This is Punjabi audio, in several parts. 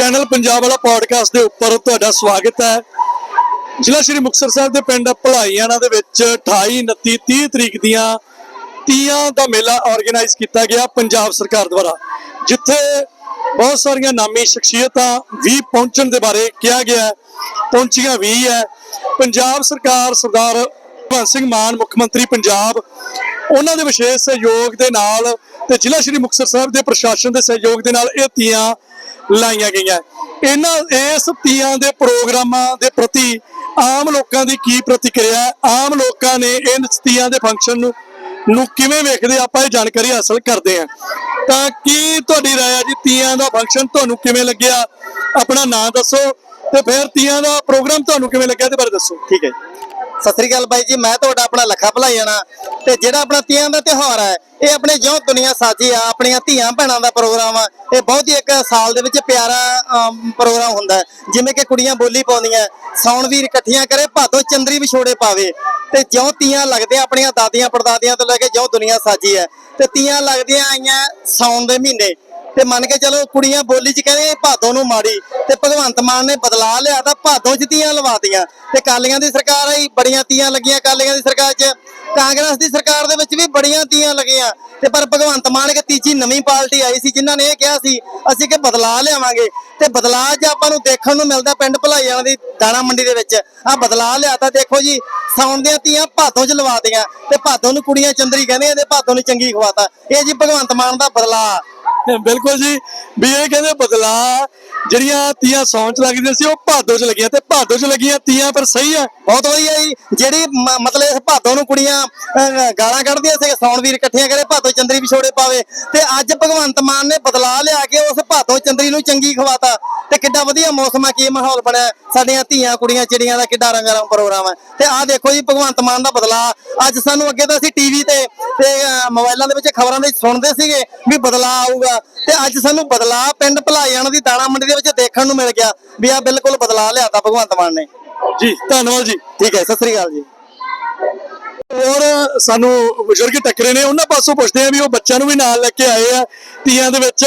ਚੈਨਲ ਪੰਜਾਬ ਵਾਲਾ ਪੋਡਕਾਸਟ ਦੇ ਉੱਪਰ ਤੁਹਾਡਾ ਸਵਾਗਤ ਹੈ। ਜ਼ਿਲ੍ਹਾ ਸ਼੍ਰੀ ਮੁਕਤਸਰ ਸਾਹਿਬ ਦੇ ਪਿੰਡ ਭਲਾਈਆਣਾ ਦੇ ਵਿੱਚ 28 29 30 ਤਰੀਕ ਦੀਆਂ ਤੀਆਂ ਦਾ ਮੇਲਾ ਆਰਗੇਨਾਈਜ਼ ਕੀਤਾ ਗਿਆ ਪੰਜਾਬ ਸਰਕਾਰ ਦੁਆਰਾ। ਜਿੱਥੇ ਬਹੁਤ ਸਾਰੀਆਂ ਨਾਮੀ ਸ਼ਖਸੀਅਤਾਂ ਵੀ ਪਹੁੰਚਣ ਦੇ ਬਾਰੇ ਕਿਹਾ ਗਿਆ ਪਹੁੰਚੀਆਂ ਵੀ ਹੈ। ਪੰਜਾਬ ਸਰਕਾਰ ਸਰਦਾਰ ਭਗਵੰਤ ਸਿੰਘ ਮਾਨ, ਮੁੱਖ ਮੰਤਰੀ ਪੰਜਾਬ, ਉਹਨਾਂ ਦੇ ਵਿਸ਼ੇਸ਼ ਸਹਿਯੋਗ ਦੇ ਨਾਲ ਤੇ ਜ਼ਿਲ੍ਹਾ ਸ਼੍ਰੀ ਮੁਕਤਸਰ ਸਾਹਿਬ ਦੇ ਪ੍ਰਸ਼ਾਸਨ ਦੇ ਸਹਿਯੋਗ ਦੇ ਨਾਲ ਇਹ ਤੀਆਂ ਲਾਈਆਂ ਗਈਆਂ। ਇਹਨਾਂ, ਇਸ ਤੀਆਂ ਦੇ ਪ੍ਰੋਗਰਾਮਾਂ ਦੇ ਪ੍ਰਤੀ ਆਮ ਲੋਕਾਂ ਦੀ ਕੀ ਪ੍ਰਤੀਕਿਰਿਆ ਆਮ ਲੋਕਾਂ ਨੇ ਇਹਨਾਂ ਤੀਆਂ ਦੇ ਫੰਕਸ਼ਨ ਨੂੰ ਨੂੰ ਕਿਵੇਂ ਵੇਖਦੇ ਆਪਾਂ ਇਹ ਜਾਣਕਾਰੀ ਹਾਸਲ ਕਰਦੇ ਹਾਂ। ਤਾਂ ਕੀ ਤੁਹਾਡੀ ਰਾਏ ਹੈ ਜੀ? ਤੀਆਂ ਦਾ ਫੰਕਸ਼ਨ ਤੁਹਾਨੂੰ ਕਿਵੇਂ ਲੱਗਿਆ? ਆਪਣਾ ਨਾਮ ਦੱਸੋ ਤੇ ਫਿਰ ਤੀਆਂ ਦਾ ਪ੍ਰੋਗਰਾਮ ਤੁਹਾਨੂੰ ਕਿਵੇਂ ਲੱਗਿਆ ਇਹਦੇ ਬਾਰੇ ਦੱਸੋ। ਠੀਕ ਹੈ ਸਤਿ ਸ੍ਰੀ ਅਕਾਲ ਬਾਈ ਜੀ, ਮੈਂ ਤੁਹਾਡਾ ਆਪਣਾ ਲੱਖਾ ਭਲਾਈ ਜਾਣਾ ਤੇ ਜਿਹੜਾ ਆਪਣਾ ਤੀਆਂ ਦਾ ਤਿਉਹਾਰ ਹੈ, ਇਹ ਆਪਣੇ ਜਿਉਂ ਦੁਨੀਆ ਸਾਜੀ ਆ, ਆਪਣੀਆਂ ਧੀਆਂ ਭੈਣਾਂ ਦਾ ਪ੍ਰੋਗਰਾਮ ਆ, ਇਹ ਬਹੁਤ ਹੀ ਇੱਕ ਸਾਲ ਦੇ ਵਿੱਚ ਪਿਆਰਾ ਪ੍ਰੋਗਰਾਮ ਹੁੰਦਾ ਜਿਵੇਂ ਕਿ ਕੁੜੀਆਂ ਬੋਲੀ ਪਾਉਂਦੀਆਂ ਸੌਣ ਵੀਰ ਇਕੱਠੀਆਂ ਕਰੇ, ਭਾਦੋ ਚੰਦਰੀ ਵਿਛੋੜੇ ਪਾਵੇ। ਤੇ ਜਿਉਂ ਤੀਆਂ ਲੱਗਦੇ ਆਪਣੀਆਂ ਦਾਦੀਆਂ ਪੜਦਾਦੀਆਂ ਤੋਂ ਲੈ ਕੇ ਜਿਉਂ ਦੁਨੀਆ ਸਾਜੀ ਹੈ, ਤੇ ਤੀਆਂ ਲੱਗਦੀਆਂ ਆਈਆਂ ਸੌਣ ਦੇ ਮਹੀਨੇ। ਤੇ ਮੰਨ ਕੇ ਚਲੋ ਕੁੜੀਆਂ ਬੋਲੀ ਚ ਕਹਿੰਦੇ ਭਾਦੋਂ ਨੂੰ ਮਾੜੀ ਤੇ ਭਗਵੰਤ ਮਾਨ ਨੇ ਬਦਲਾ ਲਿਆ ਤਾਂ ਭਾਦੋਂ ਚ ਤੀਆਂ ਲਵਾਤੀਆਂ ਤੇ ਕਾਲੀਆਂ ਦੀ ਸਰਕਾਰ ਆਈ, ਬੜੀਆਂ ਤੀਆਂ ਲੱਗੀਆਂ ਕਾਲੀਆਂ ਦੀ ਸਰਕਾਰ 'ਚ। ਕਾਂਗਰਸ ਦੀ ਸਰਕਾਰ ਦੇ ਵਿੱਚ ਵੀ ਬੜੀਆਂ ਤੀਆਂ ਲੱਗੀਆਂ। ਤੇ ਪਰ ਭਗਵੰਤ ਮਾਨ ਇੱਕ ਤੀਜੀ ਨਵੀਂ ਪਾਰਟੀ ਆਈ ਸੀ ਜਿਨ੍ਹਾਂ ਨੇ ਇਹ ਕਿਹਾ ਸੀ, ਅਸੀਂ ਕਿ ਬਦਲਾ ਲਿਆਵਾਂਗੇ। ਤੇ ਬਦਲਾਅ ਜੇ ਆਪਾਂ ਨੂੰ ਦੇਖਣ ਨੂੰ ਮਿਲਦਾ ਪਿੰਡ ਭਲਾਈਆਂ ਦੀ ਦਾਣਾ ਮੰਡੀ ਦੇ ਵਿੱਚ। ਆ ਬਦਲਾਅ ਲਿਆ ਤਾਂ ਦੇਖੋ ਜੀ, ਸਾਉਣ ਦੀਆਂ ਤੀਆਂ ਭਾਦੋਂ 'ਚ ਲਵਾ ਦੀਆਂ ਤੇ ਭਾਦੋਂ ਨੂੰ ਕੁੜੀਆਂ ਚੰਦਰੀ ਕਹਿੰਦੀਆਂ ਤੇ ਭਾਦੋਂ ਨੂੰ ਚੰਗੀ ਖਵਾਤਾ। ਇਹ ਜੀ ਭਗਵੰਤ ਮਾਨ ਦਾ ਬਦਲਾਅ ਬਿਲਕੁਲ ਜੀ। ਵੀ ਇਹ ਕਹਿੰਦੇ ਬਦਲਾ ਜਿਹੜੀਆਂ ਤੀਆਂ ਸੌਣ ਚ ਲੱਗਦੀਆਂ ਸੀ ਉਹ ਭਾਦੋ ਚ ਲੱਗੀਆਂ ਤੇ ਭਾਦੋ ਚ ਲੱਗੀਆਂ ਤੀਆਂ ਪਰ ਸਹੀ ਹੈ ਬਹੁਤ ਵਧੀਆ ਜੀ। ਜਿਹੜੀ ਮ- ਮਤਲਬ ਇਸ ਭਾਦੋਂ ਨੂੰ ਕੁੜੀਆਂ ਅਹ, ਗਾਲਾਂ ਕੱਢਦੀਆਂ ਸੀ ਸੌਣ ਵੀਰ ਇਕੱਠੀਆਂ ਕਰੇ ਭਾਦੋ ਚੰਦਰੀ ਵਿਛੋੜੇ ਪਾਵੇ। ਤੇ ਅੱਜ ਭਗਵੰਤ ਮਾਨ ਨੇ ਬਦਲਾ ਲਿਆ ਕੇ ਉਸ ਭਾਦੋ ਚੰਦਰੀ ਨੂੰ ਚੰਗੀ ਖਵਾਤਾ। ਤੇ ਕਿੱਡਾ ਵਧੀਆ ਮੌਸਮ ਆ ਕੀ ਮਾਹੌਲ ਬਣਿਆ। ਸਾਡੀਆਂ ਧੀਆਂ ਕੁੜੀਆਂ ਚਿੜੀਆਂ ਦਾ ਕਿੱਡਾ ਰੰਗਾਰੰਗ ਪ੍ਰੋਗਰਾਮ ਹੈ ਤੇ ਆਹ ਦੇਖੋ ਜੀ ਭਗਵੰਤ ਮਾਨ ਦਾ ਬਦਲਾ ਅੱਜ ਸਾਨੂੰ ਅੱਗੇ ਤਾਂ ਅਸੀਂ ਟੀਵੀ ਤੇ ਤੇ ਅਹ, ਮੋਬਾਈਲਾਂ ਦੇ ਵਿੱਚ ਖਬਰਾਂ ਦੇ ਵਿੱਚ ਸੁਣਦੇ ਸੀਗੇ ਵੀ ਬਦਲਾ ਆਊਗਾ। ਤੇ ਅੱਜ ਸਾਨੂੰ ਬਦਲਾ ਪਿੰਡ ਭਲਾਈਆਣ ਦੀ ਦਾਣਾ ਮੰਡੀ ਦੇ ਵਿੱਚ ਦੇਖਣ ਨੂੰ ਮਿਲ ਗਿਆ ਵੀ ਆ ਬਿਲਕੁਲ ਬਦਲਾ ਲਿਆਤਾ ਭਗਵੰਤ ਮਾਨ ਨੇ। ਜੀ। ਧੰਨਵਾਦ ਜੀ। ਠੀਕ ਹੈ ਸਤਿ ਸ੍ਰੀ ਅਕਾਲ ਜੀ। ਔਰ ਸਾਨੂੰ ਬਜ਼ੁਰਗ ਟੱਕਰੇ ਨੇ ਉਹਨਾਂ ਪਾਸੋਂ ਪੁੱਛਦੇ ਆ ਵੀ ਉਹ ਬੱਚਿਆਂ ਨੂੰ ਵੀ ਨਾਲ ਲੈ ਕੇ ਆਏ ਆ ਤੀਆਂ ਦੇ ਵਿੱਚ।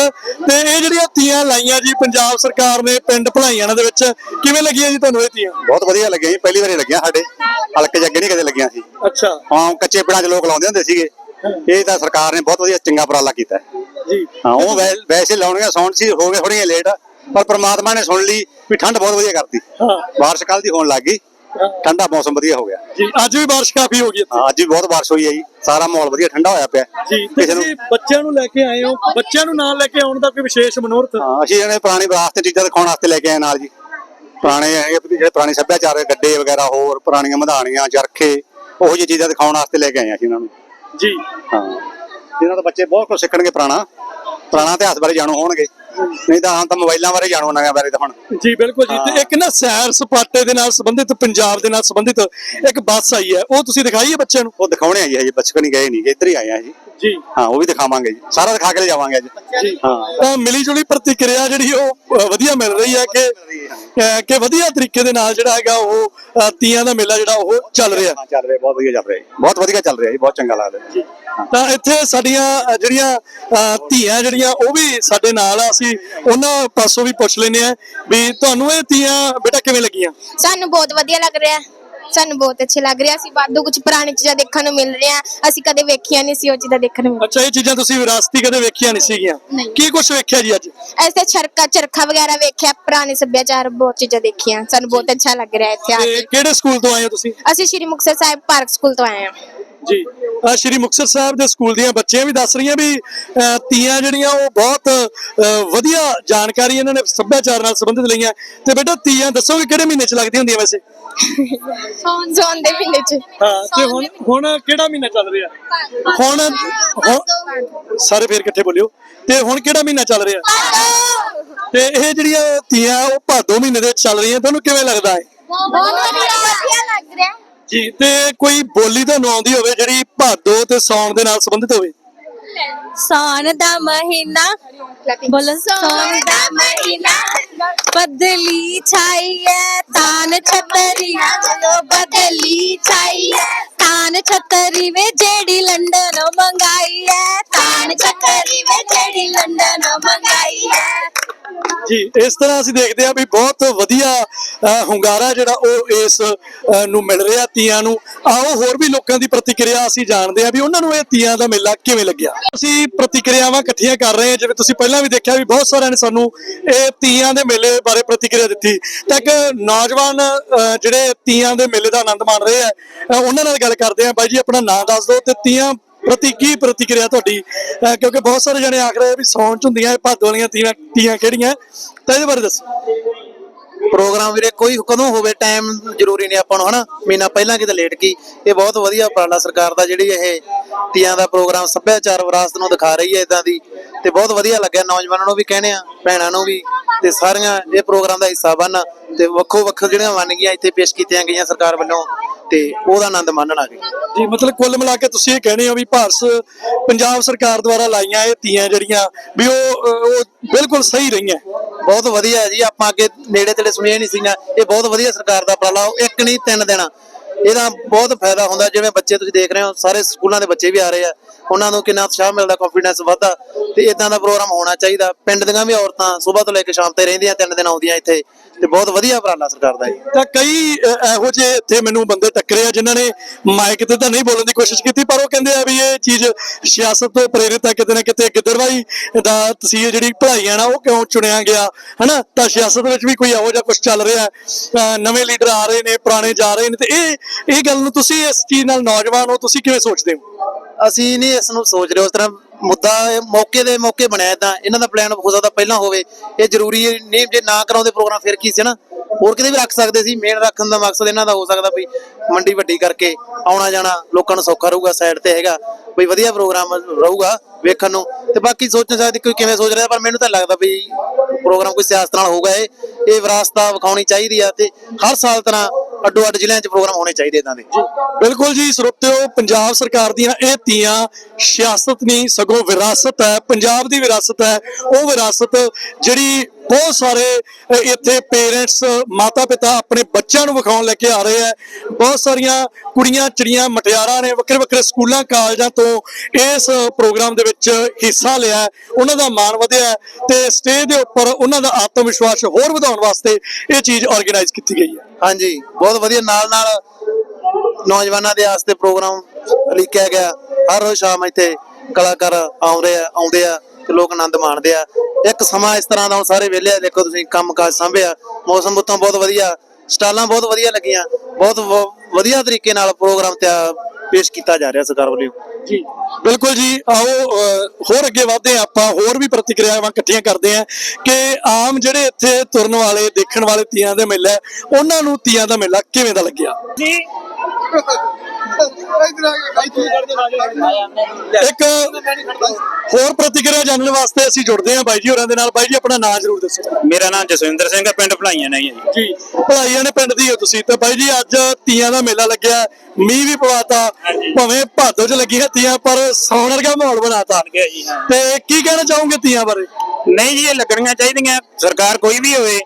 ਤੇ ਇਹ ਜਿਹੜੀਆਂ ਤੀਆਂ ਲਾਈਆਂ ਜੀ ਪੰਜਾਬ ਸਰਕਾਰ ਨੇ ਪਿੰਡ ਭਲਾਈਆਣਾ ਦੇ ਵਿੱਚ ਕਿਵੇਂ ਲੱਗੀਆਂ ਜੀ ਤੁਹਾਨੂੰ ਇਹ ਤੀਆਂ? ਬਹੁਤ ਵਧੀਆ ਲੱਗਿਆ ਜੀ ਪਹਿਲੀ ਵਾਰੀ ਲੱਗਿਆ ਸਾਡੇ। ਹਲਕੇ ਚ ਅੱਗੇ ਨਹੀਂ ਕਦੇ ਲੱਗੀਆਂ ਸੀ। ਅੱਛਾ। ਹਾਂ ਕੱਚੇ ਪਿੰਡਾਂ 'ਚ ਲੋਕ ਲਾਉਂਦੇ ਹੁੰਦੇ ਸੀਗੇ। ਇਹ ਤਾਂ ਸਰਕਾਰ ਨੇ ਬਹੁਤ ਵਧੀਆ ਚੰਗਾ ਉਪਰਾਲਾ ਕੀਤਾ। ਹੈ। ਜੀ। ਹਾਂ ਉਹ ਵੈ- ਵੈਸੇ ਲਾਉਣੀਆਂ ਸੌਣ ਸੀ ਹੋ ਗਏ ਥੋੜੀਆਂ ਲੇਟ ਪਰ ਪ੍ਰਮਾਤਮਾ ਨੇ ਸੁਣ ਲਈ ਵੀ ਠੰਡ ਬਹੁਤ ਵਧੀਆ ਕਰਤੀ। ਹਾਂ। ਬਾਰਿਸ਼ ਕੱਲ ਦੀ ਹੋਣ ਲੱਗ ਗਈ। ਠੰਡਾ ਮੌਸਮ ਵਧੀਆ ਹੋ ਗਿਆ। ਜੀ ਅੱਜ ਵੀ ਬਾਰਿਸ਼ ਕਾਫੀ ਹੋ ਗਈ ਇੱਥੇ। ਹਾਂ, ਅੱਜ ਵੀ ਬਹੁਤ ਬਾਰਿਸ਼ ਹੋਈ ਹੈ ਜੀ। ਸਾਰਾ ਮਾਹੌਲ ਵਧੀਆ ਠੰਡਾ ਹੋਇਆ ਪਿਆ। ਜੀ ਤੇ ਕਿਸੇ ਨੂੰ ਤੁਸੀਂ ਬੱਚਿਆਂ ਨੂੰ ਲੈ ਕੇ ਆਏ ਹੋ। ਬੱਚਿਆਂ ਨੂੰ ਨਾਲ ਲੈ ਕੇ ਆਉਣ ਦਾ ਕੋਈ ਵਿਸ਼ੇਸ਼ ਮਨੋਰਥ? ਹਾਂ, ਅਸੀਂ ਜਿਹੜੇ ਪੁਰਾਣੀ ਵਿਰਾਸਤ ਦੀਆਂ ਚੀਜ਼ਾਂ ਦਿਖਾਉਣ ਵਾਸਤੇ ਲੈ ਕੇ ਆਏ ਨਾਲ ਜੀ। ਪੁਰਾਣੇ ਹੈਗੇ ਵੀ ਜਿਹੜੇ ਪੁਰਾਣੇ ਸੱਭਿਆਚਾਰ ਦੇ ਗੱਡੇ ਵਗੈਰਾ ਹੋਰ ਪੁਰਾਣੀਆਂ ਮਧਾਣੀਆਂ ਚਰਖੇ ਉਹੋ ਜਿਹੀਆਂ ਚੀਜ਼ਾਂ ਦਿਖਾਉਣ ਵਾਸਤੇ ਲੈ ਕੇ ਆਏ ਹਾਂ ਅਸੀਂ ਇਹਨਾਂ ਨੂੰ। ਜੀ। ਹਾਂ। ਜਿਹਨਾਂ ਤੋਂ ਬੱਚੇ ਬਹੁਤ ਕੁਝ ਸਿੱਖਣਗੇ ਪੁਰਾਣਾ। ਪੁਰਾਣਾ ਇਤਿਹਾਸ ਬਾਰੇ ਜਾਣੂ ਹੋਣਗੇ। ਨਹੀਂ ਤਾਂ ਹਾਂ ਤਾਂ ਮੋਬਾਈਲਾਂ ਬਾਰੇ ਜਾਣੂ ਨਵਿਆਂ ਬਾਰੇ ਤਾਂ ਹੁਣ। ਜੀ ਬਿਲਕੁਲ ਜੀ। ਤੇ ਇੱਕ ਨਾ ਸੈਰ ਸਪਾਟੇ ਦੇ ਨਾਲ ਸੰਬੰਧਿਤ ਪੰਜਾਬ ਦੇ ਨਾਲ ਸੰਬੰਧਿਤ ਇੱਕ ਬੱਸ ਆਈ ਹੈ। ਉਹ ਤੁਸੀਂ ਦਿਖਾਈ ਹੈ ਬੱਚਿਆਂ ਨੂੰ? ਉਹ ਦਿਖਾਉਣੇ ਆ ਜੀ ਹਜੇ ਬੱਚੇ ਨਹੀਂ ਗਏ ਨਹੀਂ ਇੱਧਰ ਹੀ ਆਏ ਆ ਜੀ। ਜੀ। ਹਾਂ ਉਹ ਵੀ ਦਿਖਾਵਾਂਗੇ ਜੀ। ਸਾਰਾ ਦਿਖਾ ਕੇ ਲੈ ਜਾਵਾਂਗੇ ਅੱਜ। ਜੀ। ਹਾਂ ਤਾਂ ਮਿਲੀ ਜੁਲੀ ਪ੍ਰਤੀਕਿਰਿਆ ਜਿਹੜੀ ਉਹ ਅ, ਵਧੀਆ ਮਿਲ ਰਹੀ ਹੈ ਕਿ ਅ, ਕਿ ਵਧੀਆ ਤਰੀਕੇ ਦੇ ਨਾਲ ਜਿਹੜਾ ਹੈਗਾ ਉਹ ਅ, ਤੀਆਂ ਦਾ ਮੇਲਾ ਜਿਹੜਾ ਉਹ ਚੱਲ ਰਿਹਾ ਹਾਂ, ਚੱਲ ਰਿਹਾ ਬਹੁਤ ਵਧੀਆ ਚੱਲ ਰਿਹਾ ਜੀ। ਬਹੁਤ ਵਧੀਆ ਚੱਲ ਰਿਹਾ ਜੀ ਬਹੁਤ ਚੰਗਾ ਲੱਗਦਾ ਜੀ। ਤਾਂ ਇੱਥੇ ਸਾਡੀਆਂ ਅ, ਜਿਹੜੀਆਂ ਅ, ਧੀਆਂ ਜਿਹੜੀਆਂ ਉਹ ਵੀ ਸਾਡੇ ਨਾਲ ਆ। ਅਸੀਂ ਉਹਨਾਂ ਪਾਸੋਂ ਵੀ ਪੁੱਛ ਲੈਨੇ ਆ ਵੀ ਤੁਹਾਨੂੰ ਇਹ ਤੀਆਂ ਬੇਟਾ ਕਿਵੇਂ ਲੱਗੀਆਂ? ਸਾਨੂੰ ਬਹੁਤ ਵਧੀਆ ਲੱਗ ਰਿਹਾ। ਹੈ। ਸਾਨੂੰ ਬਹੁਤ ਅੱਛੇ ਲੱਗ ਰਿਹਾ। ਸੀ ਵਾਧੂ ਕੁਝ ਪੁਰਾਣੀ ਚੀਜ਼ਾਂ ਦੇਖਣ ਨੂੰ ਮਿਲ ਰਹੀਆਂ। ਅਸੀਂ ਕਦੇ ਵੇਖੀਆਂ ਨਹੀਂ ਸੀ ਉਹ ਚੀਜ਼ਾਂ ਦੇਖਣ ਨੂੰ। ਮਿਲ ਅੱਛਾ ਇਹ ਚੀਜ਼ਾਂ ਤੁਸੀਂ ਵਿਰਾਸਤੀ ਕਦੇ ਵੇਖੀਆਂ ਨਹੀਂ ਸੀਗੀਆਂ। ਕੀ ਕੁਝ ਵੇਖਿਆ ਜੀ ਅੱਜ? ਐਸੇ ਚਰਖਾ ਚਰਖਾ ਵਗੈਰਾ ਵੇਖਿਆ ਪੁਰਾਣੇ ਸੱਭਿਆਚਾਰ ਬਹੁਤ ਚੀਜ਼ਾਂ ਦੇਖੀਆਂ। ਸਾਨੂੰ ਬਹੁਤ ਅੱਛਾ ਲੱਗ ਰਿਹਾ ਇੱਥੇ ਆ ਤੇ ਕੇ। ਕਿਹੜੇ ਸਕੂਲ ਤੋਂ ਆਏ ਹੋ ਤੁਸੀਂ? ਅਸੀਂ ਸ਼੍ਰੀ ਮੁਕਤਸਰ ਸਾਹਿਬ ਪਾਰਕ ਸਕੂਲ ਤੋਂ ਆਏ ਹਾਂ। ਜੀ। ਆ ਸ਼੍ਰੀ ਮੁਕਤਸਰ ਸਾਹਿਬ ਦੇ ਸਕੂਲ ਦੀਆਂ ਬੱਚੀਆਂ ਵੀ ਦੱਸ ਰਹੀਆਂ ਵੀ ਤੀਆਂ ਜਿਹੜੀਆਂ ਉਹ ਬਹੁਤ ਵਧੀਆ ਜਾਣਕਾਰੀ ਇਹਨਾਂ ਨੇ ਸੱਭਿਆਚਾਰ ਨਾਲ ਸੰਬੰਧਿਤ ਲਈਆਂ। ਤੇ ਬੇਟਾ ਤੀਆਂ ਦੱਸੋਗੇ ਕਿਹੜੇ ਮਹੀਨੇ ਚ ਲੱਗਦੀਆਂ ਹੁੰਦੀਆਂ ਵੈਸੇ? ਸੌਣ ਸੌਣ ਦੇ ਮਹੀਨੇ ਚ। ਹਾਂ ਤੇ ਹੁਣ ਹੁਣ ਕਿਹੜਾ ਮਹੀਨਾ ਚੱਲ ਰਿਹਾ? ਹੁਣ ਹੁਣ- ਸਾਰੇ ਫੇਰ ਇਕੱਠੇ ਬੋਲਿਓ। ਤੇ ਹੁਣ ਕਿਹੜਾ ਮਹੀਨਾ ਚੱਲ ਰਿਹਾ? ਤੇ ਇਹ ਜਿਹੜੀਆਂ ਤੀਆਂ ਉਹ ਭਾਦੋ ਮਹੀਨੇ ਦੇ ਚੱਲ ਰਹੀਆਂ। ਤੁਹਾਨੂੰ ਕਿਵੇਂ ਲੱਗਦਾ ਹੈ ਬਹੁਤ ਵਧੀਆ ਲੱਗ ਰਿਹਾ। ਜੀ ਤੇ ਕੋਈ ਬੋਲੀ ਤੁਹਾਨੂੰ ਆਉਂਦੀ ਹੋਵੇ ਜਿਹੜੀ ਭਾਦੋ ਤੇ ਸੌਣ ਦੇ ਨਾਲ ਸੰਬੰਧਿਤ ਹੋਵੇ? ਸੌਣ ਦਾ ਮਹੀਨਾ, ਬੋਲੋ ਸੌਣ ਦਾ ਮਹੀਨਾ, ਬਦਲੀ ਛਾਈ ਤਾਨ ਛਤਰੀਆਂ ਚਲੋ ਬਦਲੀ ਛਾਈ ਤਾਨ ਛਤਰੀ ਵੇ ਜਿਹੜੀ ਲੰਡਨ ਮੰਗਾਈ ਹੈ, ਤਾਨ ਛਤਰੀ ਵੇ ਜਿਹੜੀ ਲੰਡਨ ਮੰਗਾਈ ਹੈ। ਜੀ ਇਸ ਤਰ੍ਹਾਂ ਅਸੀਂ ਦੇਖਦੇ ਹਾਂ ਵੀ ਬਹੁਤ ਵਧੀਆ ਹੁੰਗਾਰਾ ਜਿਹੜਾ ਉਹ ਇਸ ਨੂੰ ਮਿਲ ਰਿਹਾ ਤੀਆਂ ਨੂੰ। ਆਓ ਹੋਰ ਵੀ ਲੋਕਾਂ ਦੀ ਪ੍ਰਤੀਕਿਰਿਆ ਅਸੀਂ ਜਾਣਦੇ ਹਾਂ ਵੀ ਉਹਨਾਂ ਨੂੰ ਇਹ ਤੀਆਂ ਦਾ ਮੇਲਾ ਕਿਵੇਂ ਲੱਗਿਆ। ਅਸੀਂ ਪ੍ਰਤੀਕਿਰਿਆਵਾਂ ਇਕੱਠੀਆਂ ਕਰ ਰਹੇ ਹਾਂ ਜਿਵੇਂ ਤੁਸੀਂ ਪਹਿਲਾਂ ਵੀ ਦੇਖਿਆ ਵੀ ਬਹੁਤ ਸਾਰਿਆਂ ਨੇ ਸਾਨੂੰ ਇਹ ਤੀਆਂ ਦੇ ਮੇਲੇ ਬਾਰੇ ਪ੍ਰਤੀਕਿਰਿਆ ਦਿੱਤੀ। ਤਾਂ ਇੱਕ ਨੌਜਵਾਨ ਅ, ਜਿਹੜੇ ਤੀਆਂ ਦੇ ਮੇਲੇ ਦਾ ਆਨੰਦ ਮਾਣ ਰਹੇ ਆ ਉਹਨਾਂ ਨਾਲ ਗੱਲ ਕਰਦੇ ਹਾਂ। ਬਾਈ ਜੀ ਆਪਣਾ ਨਾਮ ਦੱਸ ਦਿਓ ਤੇ ਤੀਆਂ ਪ੍ਰਤੀ ਕੀ ਪ੍ਰਤੀਕਿਰਿਆ ਤੁਹਾਡੀ? ਅਹ ਕਿਉਂਕਿ ਬਹੁਤ ਸਾਰੇ ਜਣੇ ਆਖ ਰਹੇ ਆ ਵੀ ਸੌਣ ਚ ਹੁੰਦੀਆਂ ਇਹ ਭਾਦੋ ਵਾਲੀਆਂ ਤੀਆਂ ਤੀਆਂ ਕਿਹੜੀਆਂ? ਤਾਂ ਇਹਦੇ ਬਾਰੇ ਦੱਸੋ। ਪ੍ਰੋਗਰਾਮ ਵੀਰੇ ਕੋਈ ਕਦੋਂ ਹੋਵੇ ਟਾਈਮ ਜ਼ਰੂਰੀ ਨਹੀਂ ਆਪਾਂ ਨੂੰ, ਹਨਾ? ਮਹੀਨਾ ਪਹਿਲਾਂ ਕਿਤੇ ਲੇਟ ਕੀ? ਇਹ ਬਹੁਤ ਵਧੀਆ ਉਪਰਾਲਾ ਸਰਕਾਰ ਦਾ ਜਿਹੜੀ ਇਹ ਤੀਆਂ ਦਾ ਪ੍ਰੋਗਰਾਮ ਸੱਭਿਆਚਾਰ ਵਿਰਾਸਤ ਨੂੰ ਦਿਖਾ ਰਹੀ ਹੈ ਇਦਾਂ ਦੀ, ਤੇ ਬਹੁਤ ਵਧੀਆ ਲੱਗਿਆ ਨੌਜਵਾਨਾਂ ਨੂੰ ਵੀ ਕਹਿੰਦੇ ਆ, ਭੈਣਾਂ ਨੂੰ ਵੀ, ਤੇ ਸਾਰੀਆਂ ਇਹ ਪ੍ਰੋਗਰਾਮ ਦਾ ਹਿੱਸਾ ਬਣ, ਤੇ ਵੱਖੋ ਵੱਖ ਜਿਹੜੀਆਂ ਵੰਨਗੀਆਂ ਇੱਥੇ ਪੇਸ਼ ਕੀਤੀਆਂ ਗਈਆਂ ਸਰਕਾਰ ਵੱਲੋਂ। ਤੇ ਉਹਦਾ ਆਨੰਦ ਮਾਣਨ ਗਏ। ਜੀ ਮਤਲਬ ਕੁੱਲ ਮਿਲਾ ਕੇ ਤੁਸੀਂ ਇਹ ਕਹਿੰਦੇ ਹੋ ਵੀ ਭਾਰਤ ਪੰਜਾਬ ਸਰਕਾਰ ਦੁਆਰਾ ਲਾਈਆਂ ਇਹ ਤੀਆਂ ਜਿਹੜੀਆਂ ਵੀ ਉਹ ਉਹ ਬਿਲਕੁਲ ਸਹੀ ਰਹੀਆਂ। ਬਹੁਤ ਵਧੀਆ ਜੀ ਆਪਾਂ ਅੱਗੇ ਨੇੜੇ ਤੇੜੇ ਸੁਣਿਆ ਨਹੀਂ ਸੀਗਾ ਇਹ ਬਹੁਤ ਵਧੀਆ ਸਰਕਾਰ ਦਾ ਉਪਰਾਲਾ ਇੱਕ ਨਹੀਂ ਤਿੰਨ ਦਿਨ। ਇਹਦਾ ਬਹੁਤ ਫਾਇਦਾ ਹੁੰਦਾ, ਜਿਵੇਂ ਬੱਚੇ ਤੁਸੀਂ ਦੇਖ ਰਹੇ ਹੋ, ਸਾਰੇ ਸਕੂਲਾਂ ਦੇ ਬੱਚੇ ਵੀ ਆ ਰਹੇ ਆ। ਉਹਨਾਂ ਨੂੰ ਕਿੰਨਾ ਉਤਸ਼ਾਹ ਮਿਲਦਾ ਕੌਨਫੀਡੈਂਸ ਵੱਧਦਾ, ਤੇ ਇਦਾਂ ਦਾ ਪ੍ਰੋਗਰਾਮ ਹੋਣਾ ਚਾਹੀਦਾ। ਪਿੰਡ ਦੀਆਂ ਵੀ ਔਰਤਾਂ ਸਵੇਰ ਤੋਂ ਲੈ ਕੇ ਸ਼ਾਮ ਤੱਕ ਰਹਿੰਦੀਆਂ, ਤਿੰਨ ਦਿਨ ਆਉਂਦੀਆਂ ਇੱਥੇ, ਤੇ ਬਹੁਤ ਵਧੀਆ ਉਪਰਾਲਾ ਸਰਕਾਰ ਦਾ ਜੀ ਤਾਂ ਕਈ ਇਹੋ ਜਿਹੇ ਇੱਥੇ ਮੈਨੂੰ ਬੰਦੇ ਟੱਕਰੇ ਆ, ਜਿਨ੍ਹਾਂ ਨੇ ਮਾਈਕ ਤੇ ਤਾਂ ਨਹੀਂ ਬੋਲਣ ਦੀ ਕੋਸ਼ਿਸ਼ ਕੀਤੀ, ਪਰ ਉਹ ਕਹਿੰਦੇ ਆ ਵੀ ਇਹ ਚੀਜ਼ ਸਿਆਸਤ ਤੋਂ ਪ੍ਰੇਰਿਤ ਹੈ ਕਿਤੇ ਨਾ ਕਿਤੇ ਗਿੱਦੜਵਾਈ ਦਾ ਤਸੀਰ ਜਿਹੜੀ ਪੜ੍ਹਾਈਆਂ ਨਾ, ਉਹ ਕਿਉਂ ਚੁਣਿਆ ਗਿਆ, ਹਨਾ? ਤਾਂ ਸਿਆਸਤ ਵਿੱਚ ਵੀ ਕੋਈ ਇਹੋ ਜਿਹਾ ਕੁਝ ਚੱਲ ਰਿਹਾ ਨਵੇਂ ਲੀਡਰ ਆ ਰਹੇ ਨੇ, ਪੁਰਾਣੇ ਜਾ ਰਹੇ ਨੇ, ਤੇ ਇਹ ਇਹ ਗੱਲ ਨੂੰ ਤੁਸੀਂ ਇਸ ਚੀਜ਼ ਨਾਲ ਨੌਜਵਾਨ ਹੋ, ਤੁਸੀਂ ਕਿਵੇਂ ਸੋਚਦੇ ਹੋ? ਅਸੀਂ ਨਹੀਂ ਇਸ ਨੂੰ ਸੋਚ ਰਹੇ ਉਸ ਤਰ੍ਹਾਂ ਮੁੱਦਾ ਇਹ ਮੌਕੇ ਦੇ ਮੌਕੇ ਬਣਿਆ ਇਦਾਂ ਇਹਨਾਂ ਦਾ ਪਲਾਨ ਹੋ ਸਕਦਾ ਪਹਿਲਾਂ ਹੋਵੇ, ਇਹ ਜ਼ਰੂਰੀ ਨਹੀਂ ਜੇ ਨਾ ਕਰਾਉਂਦੇ ਪ੍ਰੋਗਰਾਮ ਫਿਰ ਕੀ ਸੀ ਨਾ? ਹੋਰ ਕਿਤੇ ਵੀ ਰੱਖ ਸਕਦੇ ਸੀ ਮੇਨ ਰੱਖਣ ਦਾ ਮਕਸਦ ਇਹਨਾਂ ਦਾ ਹੋ ਸਕਦਾ ਵੀ ਮੰਡੀ ਵੱਡੀ ਕਰਕੇ ਆਉਣਾ ਜਾਣਾ, ਲੋਕਾਂ ਨੂੰ ਸੌਖਾ ਰਹੂਗਾ ਸਾਈਡ ਤੇ ਹੈਗਾ, ਵੀ ਵਧੀਆ ਪ੍ਰੋਗਰਾਮ ਰਹੂਗਾ ਵੇਖਣ ਨੂੰ, ਤੇ ਬਾਕੀ ਸੋਚਣ ਸਕਦੀ ਕੋਈ ਕਿਵੇਂ ਸੋਚ ਰਿਹਾ, ਪਰ ਮੈਨੂੰ ਤਾਂ ਲੱਗਦਾ ਵੀ ਪ੍ਰੋਗਰਾਮ ਕੋਈ ਸਿਆਸਤ ਨਾਲ ਹੋਊਗਾ ਇਹ ਇਹ ਵਿਰਾਸਤਾ ਵਿਖਾਉਣੀ ਚਾਹੀਦੀ ਆ, ਤੇ ਹਰ ਸਾਲ ਤਰ੍ਹਾਂ ਅੱਡੋ ਅੱਡ ਜ਼ਿਲ੍ਹਿਆਂ 'ਚ ਪ੍ਰੋਗਰਾਮ ਹੋਣੇ ਚਾਹੀਦੇ ਇਦਾਂ ਦੇ। ਬਿਲਕੁਲ ਜੀ ਸਰੋਤਿਓ ਪੰਜਾਬ ਸਰਕਾਰ ਦੀਆਂ ਇਹ ਤੀਆਂ ਸਿਆਸਤ ਨਹੀਂ, ਸਗੋਂ ਵਿਰਾਸਤ ਹੈ, ਪੰਜਾਬ ਦੀ ਵਿਰਾਸਤ ਹੈ। ਉਹ ਵਿਰਾਸਤ ਜਿਹੜੀ ਬਹੁਤ ਸਾਰੇ ਇੱਥੇ ਪੇਰੈਂਟਸ ਮਾਤਾ ਪਿਤਾ ਆਪਣੇ ਬੱਚਿਆਂ ਨੂੰ ਵਿਖਾਉਣ ਲੈ ਕੇ ਆ ਰਹੇ ਹੈ। ਬਹੁਤ ਸਾਰੀਆਂ ਕੁੜੀਆਂ, ਚਿੜੀਆਂ, ਮਟਿਆਰਾਂ ਨੇ ਵੱਖਰੇ ਵੱਖਰੇ ਸਕੂਲਾਂ, ਕਾਲਜਾਂ ਤੋਂ ਇਸ ਪ੍ਰੋਗਰਾਮ ਦੇ ਵਿੱਚ ਹਿੱਸਾ ਲਿਆ ਉਹਨਾਂ ਦਾ ਮਾਣ ਵਧਿਆ ਹੈ ਤੇ ਸਟੇਜ ਦੇ ਉੱਪਰ ਉਹਨਾਂ ਦਾ ਆਤਮ ਵਿਸ਼ਵਾਸ ਹੋਰ ਵਧਾਉਣ ਵਾਸਤੇ ਇਹ ਚੀਜ਼ ਆਰਗੇਨਾਈਜ਼ ਕੀਤੀ ਗਈ ਹੈ। ਹਾਂਜੀ, ਬਹੁਤ ਵਧੀਆ। ਨਾਲ ਨਾਲ ਨੌਜਵਾਨਾਂ ਦੇ ਵਾਸਤੇ ਪ੍ਰੋਗਰਾਮ ਲਿਖਿਆ ਗਿਆ। ਹਰ ਰੋਜ਼ ਸ਼ਾਮ ਇੱਥੇ ਕਲਾਕਾਰ ਆਉਂਦੇ ਆ ਆਉਂਦੇ ਆ ਤੇ ਲੋਕ ਆਨੰਦ ਮਾਣਦੇ ਆ। ਇੱਕ ਸਮਾਂ ਇਸ ਤਰ੍ਹਾਂ ਦਾ ਹੁਣ ਸਾਰੇ ਵਿਹਲੇ ਆ। ਦੇਖੋ ਤੁਸੀਂ ਕੰਮ ਕਾਜ ਸੰਭਿਆ। ਮੌਸਮ ਉਤੋਂ ਬਹੁਤ ਵਧੀਆ। ਸਟਾਲਾਂ ਬਹੁਤ ਵਧੀਆ ਲੱਗੀਆਂ। ਬਹੁਤ ਵਧੀਆ ਤਰੀਕੇ ਨਾਲ ਪ੍ਰੋਗਰਾਮ ਤੇ ਪੇਸ਼ ਕੀਤਾ ਜਾ ਰਿਹਾ ਸਰਕਾਰ ਵੱਲੋਂ। ਜੀ ਬਿਲਕੁਲ ਜੀ। ਆਓ ਹੋਰ ਅੱਗੇ ਵਧਦੇ ਹਾਂ ਆਪਾਂ ਹੋਰ ਵੀ ਪ੍ਰਤੀਕਿਰਿਆਵਾਂ ਇਕੱਠੀਆਂ ਕਰਦੇ ਹਾਂ ਕਿ ਆਮ ਜਿਹੜੇ ਇੱਥੇ ਤੁਰਨ ਵਾਲੇ ਦੇਖਣ ਵਾਲੇ ਤੀਆਂ ਦੇ ਮੇਲਾ ਹੈ, ਉਹਨਾਂ ਨੂੰ ਤੀਆਂ ਦਾ ਮੇਲਾ ਕਿਵੇਂ ਦਾ ਲੱਗਿਆ? ਜੀ ਇੱਕ ਹੋਰ ਪ੍ਰਤੀਕਿਰਿਆ ਜਾਣਨ ਵਾਸਤੇ ਅਸੀਂ ਜੁੜਦੇ ਹਾਂ ਬਾਈ ਜੀ ਹੋਰਾਂ ਦੇ ਨਾਲ। ਬਾਈ ਜੀ ਆਪਣਾ ਨਾਮ ਜ਼ਰੂਰ ਦੱਸੋ। ਮੇਰਾ ਨਾਮ ਜਸਵਿੰਦਰ ਸਿੰਘ ਹੈ ਪਿੰਡ ਭਲਾਈਆਂ ਨੇ ਜੀ। ਭਲਾਈਆਂ ਨੇ ਪਿੰਡ ਦੀ ਹੋ ਤੁਸੀਂ। ਤੇ ਬਾਈ ਜੀ ਅੱਜ ਤੀਆਂ ਦਾ ਮੇਲਾ ਲੱਗਿਆ ਮੀਂਹ ਵੀ ਪਵਾਤਾ ਭਾਵੇਂ ਭਾਦੋ ਚ ਲੱਗੀਆਂ ਤੀਆਂ ਪਰ ਸੌਣ ਵਰਗਾ ਮਾਹੌਲ ਬਣਾਤਾ। ਹਾਂ। ਤੇ ਕੀ ਕਹਿਣਾ ਚਾਹੋਗੇ ਤੀਆਂ ਬਾਰੇ? ਨਹੀਂ ਜੀ ਇਹ ਲੱਗਣੀਆਂ ਚਾਹੀਦੀਆਂ। ਸਰਕਾਰ ਕੋਈ ਵੀ ਹੋਵੇ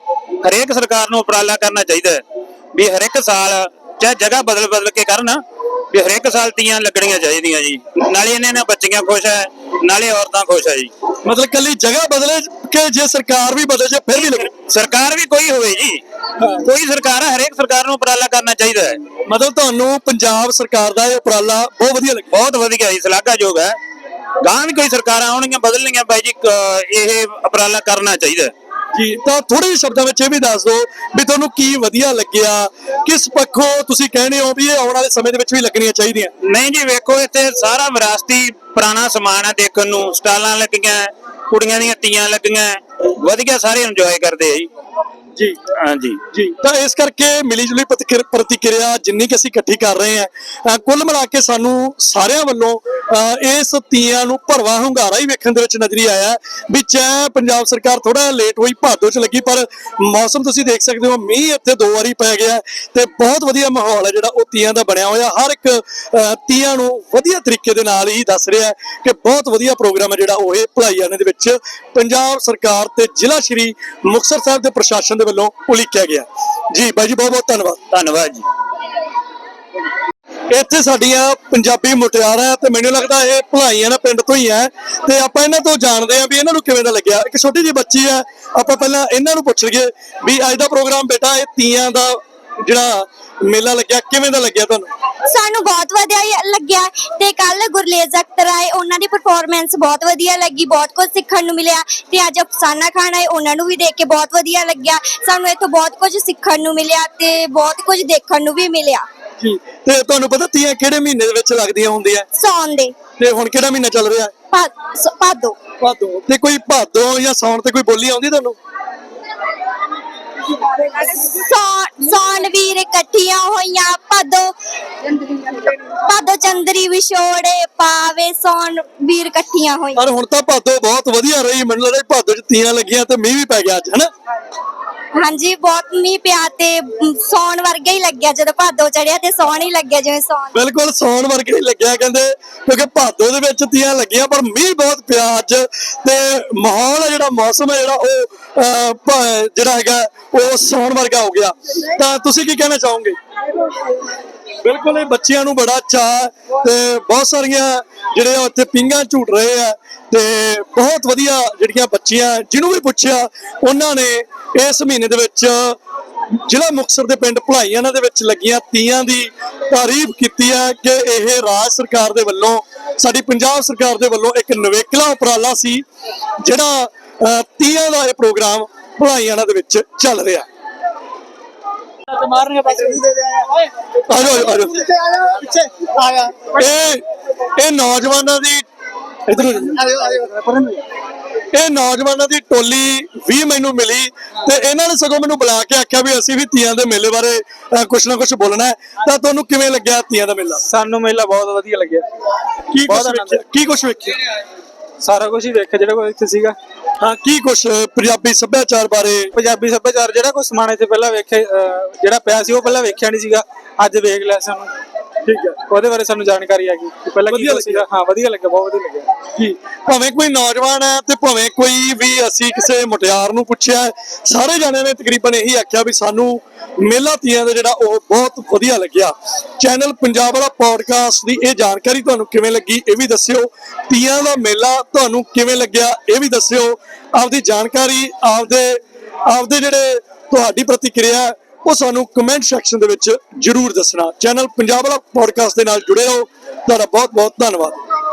ਹਰੇਕ ਸਰਕਾਰ ਨੂੰ ਉਪਰਾਲਾ ਕਰਨਾ ਚਾਹੀਦਾ ਹੈ। ਵੀ ਹਰੇਕ ਸਾਲ ਚਾਹੇ ਜਗ੍ਹਾ ਬਦਲ ਬਦਲ ਕੇ ਕਰਨ ਵੀ ਹਰੇਕ ਸਾਲ ਤੀਆਂ ਲੱਗਣੀਆਂ ਚਾਹੀਦੀਆਂ ਜੀ। ਨਾਲੇ ਇਹਨਾਂ ਨਾਲ ਬੱਚੀਆਂ ਖੁਸ਼ ਹੈ ਨਾਲੇ ਔਰਤਾਂ ਖੁਸ਼ ਹੈ ਜੀ। ਮਤਲਬ ਕੱਲੀ ਜਗ੍ਹਾ ਬਦਲੇ ਕਿ ਜੇ ਸਰਕਾਰ ਵੀ ਬਦਲ ਜੇ ਫਿਰ ਵੀ ਲੱਗੇ? ਸਰਕਾਰ ਵੀ ਕੋਈ ਹੋਵੇ ਜੀ। ਕੋਈ ਸਰਕਾਰ ਹੈ ਹਰੇਕ ਸਰਕਾਰ ਨੂੰ ਉਪਰਾਲਾ ਕਰਨਾ ਚਾਹੀਦਾ ਹੈ। ਮਤਲਬ ਤੁਹਾਨੂੰ ਪੰਜਾਬ ਸਰਕਾਰ ਦਾ ਇਹ ਉਪਰਾਲਾ ਬਹੁਤ ਵਧੀਆ ਲੱਗਿਆ? ਬਹੁਤ ਵਧੀਆ ਜੀ ਸ਼ਲਾਘਾਯੋਗ ਹੈ। ਗਾਂ ਵੀ ਕੋਈ ਸਰਕਾਰਾਂ ਆਉਣਗੀਆਂ ਬਦਲਣਗੀਆਂ ਬਾਈ ਜੀ ਕ- ਇਹ ਉਪਰਾਲਾ ਕਰਨਾ ਚਾਹੀਦਾ ਜੀ ਤਾਂ ਥੋੜੇ ਜਿਹੇ ਸ਼ਬਦਾਂ ਵਿੱਚ ਇਹ ਵੀ ਦੱਸ ਦਿਓ ਵੀ ਤੁਹਾਨੂੰ ਕੀ ਵਧੀਆ ਲੱਗਿਆ ਕਿਸ ਪੱਖੋਂ ਤੁਸੀਂ ਕਹਿੰਦੇ ਹੋ ਵੀ ਇਹ ਆਉਣ ਵਾਲੇ ਸਮੇਂ ਦੇ ਵਿੱਚ ਵੀ ਲੱਗਣੀਆਂ ਚਾਹੀਦੀਆਂ? ਨਹੀਂ ਜੀ ਵੇਖੋ ਇੱਥੇ ਸਾਰਾ ਵਿਰਾਸਤੀ ਪੁਰਾਣਾ ਸਮਾਨ ਆ ਦੇਖਣ ਨੂੰ ਸਟਾਲਾਂ ਲੱਗੀਆਂ ਕੁੜੀਆਂ ਦੀਆਂ ਤੀਆਂ ਲੱਗੀਆਂ ਵਧੀਆ ਸਾਰੇ ਇੰਜੋਏ ਕਰਦੇ ਆ ਜੀ। ਜੀ। ਹਾਂਜੀ ਜੀ। ਤਾਂ ਇਸ ਕਰਕੇ ਮਿਲੀ ਜੁਲੀ ਪ੍ਰਤੀਕਿਰ- ਪ੍ਰਤੀਕਿਰਿਆ ਜਿੰਨੀ ਕਿ ਅਸੀਂ ਇਕੱਠੀ ਕਰ ਰਹੇ ਹਾਂ ਕੁੱਲ ਮਿਲਾ ਕੇ ਸਾਨੂੰ ਸਾਰਿਆਂ ਵੱਲੋਂ ਇਸ ਤੀਆਂ ਨੂੰ ਭਰਵਾ ਹੁੰਗਾਰਾ ਹੀ ਵੇਖਣ ਦੇ ਵਿੱਚ ਨਜ਼ਰੀ ਆਇਆ। ਹੈ ਵੀ ਚਾਹੇ ਪੰਜਾਬ ਸਰਕਾਰ ਥੋੜਾ ਲੇਟ ਹੋਈ ਭਾਦੋ ਚ ਲੱਗੀ ਪਰ ਮੌਸਮ ਤੁਸੀਂ ਦੇਖ ਸਕਦੇ ਹੋ ਮੀਂਹ ਇੱਥੇ ਦੋ ਵਾਰੀ ਪੈ ਗਿਆ ਤੇ ਬਹੁਤ ਵਧੀਆ ਮਾਹੌਲ ਹੈ ਜਿਹੜਾ ਉਹ ਤੀਆਂ ਦਾ ਬਣਿਆ ਹੋਇਆ। ਹਰ ਇੱਕ ਤੀਆਂ ਨੂੰ ਵਧੀਆ ਤਰੀਕੇ ਦੇ ਨਾਲ ਹੀ ਦੱਸ ਰਿਹਾ ਹੈ ਕਿ ਬਹੁਤ ਵਧੀਆ ਪ੍ਰੋਗਰਾਮ ਹੈ ਜਿਹੜਾ ਉਹ ਇਹ ਭਲਾਈਆਣੇ ਦੇ ਵਿੱਚ ਪੰਜਾਬ ਸਰਕਾਰ ਤੇ ਜ਼ਿਲ੍ਹਾ ਸ਼੍ਰੀ ਮੁਕਤਸਰ ਸਾਹਿਬ ਦੇ ਪ੍ਰਸ਼ਾਸਨ ਦੇ ਵੱਲੋਂ ਉਲੀਕਿਆ ਗਿਆ। ਜੀ ਬਾਈ ਜੀ ਬਹੁਤ ਬਹੁਤ ਧੰਨਵਾਦ। ਧੰਨਵਾਦ ਜੀ। ਇੱਥੇ ਸਾਡੀਆਂ ਪੰਜਾਬੀ ਮੁਟਿਆਰਾਂ ਤੇ ਮੈਨੂੰ ਲੱਗਦਾ ਇਹ ਭਲਾਈਆਂ ਨਾ ਪਿੰਡ ਤੋਂ ਹੀ ਹੈ। ਤੇ ਆਪਾਂ ਇਹਨਾਂ ਤੋਂ ਜਾਣਦੇ ਆ ਵੀ ਇਹਨਾਂ ਨੂੰ ਕਿਵੇਂ ਦਾ ਲੱਗਿਆ। ਇੱਕ ਛੋਟੀ ਜਿਹੀ ਬੱਚੀ ਹੈ। ਆਪਾਂ ਪਹਿਲਾਂ ਇਹਨਾਂ ਨੂੰ ਪੁੱਛ ਲਈਏ ਵੀ ਅੱਜ ਦਾ ਪ੍ਰੋਗਰਾਮ ਬੇਟਾ ਇਹ ਤੀਆਂ ਦਾ ਜਿਹੜਾ ਮੇਲਾ ਲੱਗਿਆ ਕਿਵੇਂ ਦਾ ਲੱਗਿਆ ਤੁਹਾਨੂੰ? ਸਾਨੂੰ ਬਹੁਤ ਵਧੀਆ ਹੀ ਲੱਗਿਆ ਤੇ ਕੱਲ ਗੁਰਲੇਜ਼ ਅਖਤਰ ਆਏ ਉਹਨਾਂ ਦੀ ਪਰਫਾਰਮੈਂਸ ਬਹੁਤ ਵਧੀਆ ਲੱਗੀ ਬਹੁਤ ਕੁਝ ਸਿੱਖਣ ਨੂੰ ਮਿਲਿਆ ਤੇ ਅੱਜ ਅਫਸਾਨਾ ਖਾਨ ਆਏ ਉਹਨਾਂ ਨੂੰ ਵੀ ਦੇਖ ਕੇ ਬਹੁਤ ਵਧੀਆ ਲੱਗਿਆ। ਸਾਨੂੰ ਇੱਥੋਂ ਬਹੁਤ ਕੁਝ ਸਿੱਖਣ ਨੂੰ ਮਿਲਿਆ ਤੇ ਬਹੁਤ ਕੁਝ ਦੇਖਣ ਨੂੰ ਵੀ ਮਿਲਿਆ। ਜੀ ਤੇ ਤੁਹਾਨੂੰ ਪਤਾ ਤੀਆਂ ਕਿਹੜੇ ਮਹੀਨੇ ਦੇ ਵਿੱਚ ਲੱਗਦੀਆਂ ਹੁੰਦੀਆਂ? ਸੌਣ ਦੇ। ਤੇ ਹੁਣ ਕਿਹੜਾ ਮਹੀਨਾ ਚੱਲ ਰਿਹਾ? ਭਾ- ਸ- ਭਾਦੋ। ਭਾਦੋ ਤੇ ਕੋਈ ਭਾਦੋ ਜਾਂ ਸਾਉਣ ਤੇ ਕੋਈ ਬੋਲੀ ਆਉਂਦੀ ਤੁਹਾਨੂੰ? ਸੌਣ ਵੀਰ ਇਕੱਠੀਆਂ ਹੋਈਆਂ ਭਾਦੋ ਭਾਦੋ ਚੰਦਰੀ ਵਿਛੋੜੇ ਪਾਵੇ ਸੌਣ ਵੀਰ ਇਕੱਠੀਆਂ ਹੋਈਆਂ। ਪਰ ਹੁਣ ਤਾਂ ਭਾਦੋ ਬਹੁਤ ਵਧੀਆ ਰਹੀ ਮੈਨੂੰ ਲੱਗਦਾ ਭਾਦੋ ਚ ਤੀਆਂ ਲੱਗੀਆਂ ਤੇ ਮੀਂਹ ਵੀ ਪੈ ਗਿਆ ਅੱਜ ਹਨਾ? ਹਾਂਜੀ ਬਹੁਤ ਮੀਂਹ ਪਿਆ ਤੇ ਸੌਣ ਵਰਗਾ ਹੀ ਲੱਗਿਆ ਜਦੋਂ ਭਾਦੋ ਚੜਿਆ ਤੇ ਸੌਣ ਹੀ ਲੱਗਿਆ ਜਿਵੇਂ ਸੌਣ। ਬਿਲਕੁਲ ਸੌਣ ਵਰਗੇ ਹੀ ਲੱਗਿਆ ਕਹਿੰਦੇ ਕਿਉਂਕਿ ਭਾਦੋ ਦੇ ਵਿੱਚ ਤੀਆਂ ਲੱਗੀਆਂ ਪਰ ਮੀਂਹ ਬਹੁਤ ਪਿਆ ਅੱਜ ਤੇ ਮਾਹੌਲ ਹੈ ਜਿਹੜਾ ਮੌਸਮ ਹੈ ਜਿਹੜਾ ਉਹ ਜਿਹੜਾ ਹੈਗਾ ਉਹ ਸੌਣ ਵਰਗਾ ਹੋ ਗਿਆ। ਤਾਂ ਤੁਸੀਂ ਕੀ ਕਹਿਣਾ ਚਾਹੋਗੇ? ਬਿਲਕੁਲ ਇਹ ਬੱਚਿਆਂ ਨੂੰ ਬੜਾ ਚਾਅ ਤੇ ਬਹੁਤ ਸਾਰੀਆਂ ਜਿਹੜੇ ਆ ਉੱਥੇ ਪਿੰਗਾ ਝੂਟ ਰਹੇ ਆ ਤੇ ਬਹੁਤ ਵਧੀਆ ਜਿਹੜੀਆਂ ਬੱਚੀਆਂ ਜਿਹਨੂੰ ਵੀ ਪੁੱਛਿਆ, ਉਹਨਾਂ ਨੇ ਇਸ ਮਹੀਨੇ ਦੇ ਵਿੱਚ ਜ਼ਿਲ੍ਹਾ ਮੁਕਤਸਰ ਦੇ ਪਿੰਡ ਭਲਾਈ ਇਹਨਾਂ ਦੇ ਵਿੱਚ ਲੱਗੀਆਂ ਤੀਆਂ ਦੀ ਤਾਰੀਫ ਕੀਤੀ ਹੈ ਕਿ ਇਹ ਰਾਜ ਸਰਕਾਰ ਦੇ ਵੱਲੋਂ, ਸਾਡੀ ਪੰਜਾਬ ਸਰਕਾਰ ਦੇ ਵੱਲੋਂ ਇੱਕ ਨਵੇਕਲਾ ਉਪਰਾਲਾ ਸੀ, ਜਿਹੜਾ ਤੀਆਂ ਦਾ ਇਹ ਪ੍ਰੋਗਰਾਮ ਭਲਾਈਆਣਾ ਦੇ ਵਿੱਚ ਚੱਲ ਰਿਹਾ। ਆਜੋ ਆਜੋ ਪਿੱਛੇ ਆ ਗਿਆ ਇਹ ਇਹ ਨੌਜਵਾਨਾਂ ਦੀ ਇਧਰ ਇਹ ਨੌਜਵਾਨਾਂ ਦੀ ਟੋਲੀ ਵੀ ਮੈਨੂੰ ਮਿਲੀ ਤੇ ਇਹਨਾਂ ਨੇ ਸਗੋਂ ਮੈਨੂੰ ਬੁਲਾ ਕੇ ਆਖਿਆ ਵੀ ਅਸੀਂ ਵੀ ਤੀਆਂ ਦੇ ਮੇਲੇ ਬਾਰੇ ਕੁਛ ਨਾ ਕੁਛ ਬੋਲਣਾ ਹੈ। ਤਾਂ ਤੁਹਾਨੂੰ ਕਿਵੇਂ ਲੱਗਿਆ ਤੀਆਂ ਦਾ ਮੇਲਾ? ਸਾਨੂੰ ਮੇਲਾ ਬਹੁਤ ਵਧੀਆ ਲੱਗਿਆ। ਕੀ ਵੇਖਿਆ? ਕੀ ਕੁਛ ਵੇਖਿਆ? ਸਾਰਾ ਕੁਝ ਹੀ ਵੇਖਿਆ ਜਿਹੜਾ ਕੋਈ ਇੱਥੇ ਸੀਗਾ। ਹਾਂ ਕੀ ਕੁਛ ਪੰਜਾਬੀ ਸੱਭਿਆਚਾਰ ਬਾਰੇ? ਪੰਜਾਬੀ ਸੱਭਿਆਚਾਰ ਜਿਹੜਾ ਕੋਈ ਸਮਾਣੇ ਤੇ ਪਹਿਲਾਂ ਵੇਖਿਆ ਅਹ, ਜਿਹੜਾ ਪਿਆ ਸੀ ਉਹ ਪਹਿਲਾਂ ਵੇਖਿਆ ਨਹੀਂ ਸੀਗਾ। ਅੱਜ ਵੇਖ ਲਿਆ ਸਾਨੂੰ। ਠੀਕ ਹੈ। ਉਹਦੇ ਬਾਰੇ ਸਾਨੂੰ ਜਾਣਕਾਰੀ ਆ ਗਈ ਕਿ ਪਹਿਲਾਂ ਕੀ ਵਧੀਆ ਸੀਗਾ ਹਾਂ ਵਧੀਆ ਲੱਗਿਆ ਬਹੁਤ ਵਧੀਆ ਲੱਗਿਆ। ਕੀ ਭਾਵੇਂ ਕੋਈ ਨੌਜਵਾਨ ਹੈ ਤੇ ਭਾਵੇਂ ਕੋਈ ਵੀ ਅਸੀਂ ਕਿਸੇ ਮੁਟਿਆਰ ਨੂੰ ਪੁੱਛਿਆ ਹੈ, ਸਾਰੇ ਜਾਣਿਆਂ ਨੇ ਤਕਰੀਬਨ ਇਹੀ ਆਖਿਆ ਵੀ ਸਾਨੂੰ ਮੇਲਾ ਤੀਆਂ ਦਾ ਜਿਹੜਾ ਉਹ ਬਹੁਤ ਵਧੀਆ ਲੱਗਿਆ। ਚੈਨਲ ਪੰਜਾਬ ਵਾਲਾ ਪੋਡਕਾਸਟ ਦੀ ਇਹ ਜਾਣਕਾਰੀ ਤੁਹਾਨੂੰ ਕਿਵੇਂ ਲੱਗੀ ਇਹ ਵੀ ਦੱਸਿਓ। ਤੀਆਂ ਦਾ ਮੇਲਾ ਤੁਹਾਨੂੰ ਕਿਵੇਂ ਲੱਗਿਆ ਇਹ ਵੀ ਦੱਸਿਓ। ਆਪਦੀ ਜਾਣਕਾਰੀ ਆਪਦੇ ਆਪਦੇ ਜਿਹੜੇ ਤੁਹਾਡੀ ਪ੍ਰਤੀਕਿਰਿਆ ਹੈ, ਉਹ ਸਾਨੂੰ ਕਮੈਂਟ ਸੈਕਸ਼ਨ ਦੇ ਵਿੱਚ ਜਰੂਰ ਦੱਸਣਾ। ਚੈਨਲ ਪੰਜਾਬ ਵਾਲਾ ਪੋਡਕਾਸਟ ਦੇ ਨਾਲ ਜੁੜੇ ਰਹੋ। ਤੁਹਾਡਾ ਬਹੁਤ ਬਹੁਤ ਧੰਨਵਾਦ।